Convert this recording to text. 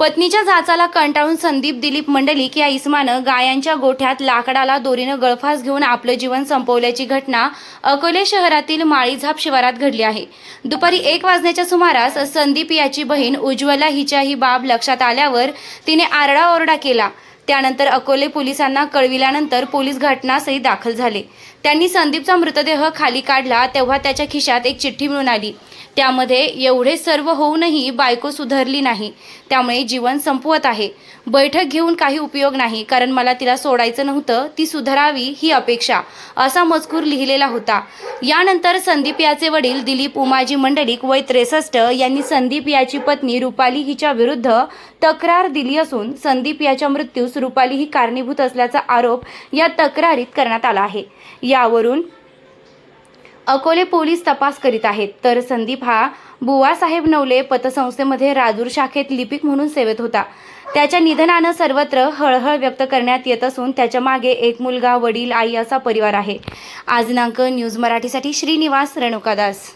पत्नीच्या जाचाला कंटाळून संदीप दिलीप मंडलिक या इसमानं गायांच्या गोठ्यात लाकडाला दोरीनं गळफास घेऊन आपलं जीवन संपवल्याची घटना अकोले शहरातील माळीझाप शिवारात घडली आहे. दुपारी एक वाजण्याच्या सुमारास संदीप याची बहीण उज्ज्वला हिच्या ही बाब लक्षात आल्यावर तिने आरडाओरडा केला. त्यानंतर अकोले पोलिसांना कळविल्यानंतर पोलीस घटनास्थळी दाखल झाले. त्यांनी संदीपचा मृतदेह खाली काढला तेव्हा त्याच्या खिशात एक चिठ्ठी मिळून आली. त्यामध्ये एवढे सर्व होऊनही बायको सुधारली नाही. त्यामुळे जीवन संपवत आहे. बैठक घेऊन काही उपयोग नाही कारण मला तिला सोडायचं नव्हतं ती सुधारावी ही अपेक्षा असा मजकूर लिहिलेला होता. यानंतर संदीप याचे वडील दिलीप उमाजी मंडलिक वय त्रेसष्ट यांनी संदीप याची पत्नी रुपाली हिच्या विरुद्ध तक्रार दिली असून संदीप याच्या मृत्यूस रुपाली ही कारणीभूत असल्याचा आरोप या तक्रारीत करण्यात आला आहे. यावरून अकोले पोलीस तपास करीत आहेत. तर संदीप हा बुवासाहेब नवले पतसंस्थेमध्ये राजूर शाखेत लिपिक म्हणून सेवेत होता. त्याच्या निधनानं सर्वत्र हळहळ व्यक्त करण्यात येत असून त्याच्यामागे एक मुलगा वडील आई असा परिवार आहे. आज दिनांक न्यूज मराठीसाठी श्रीनिवास रेणुकादास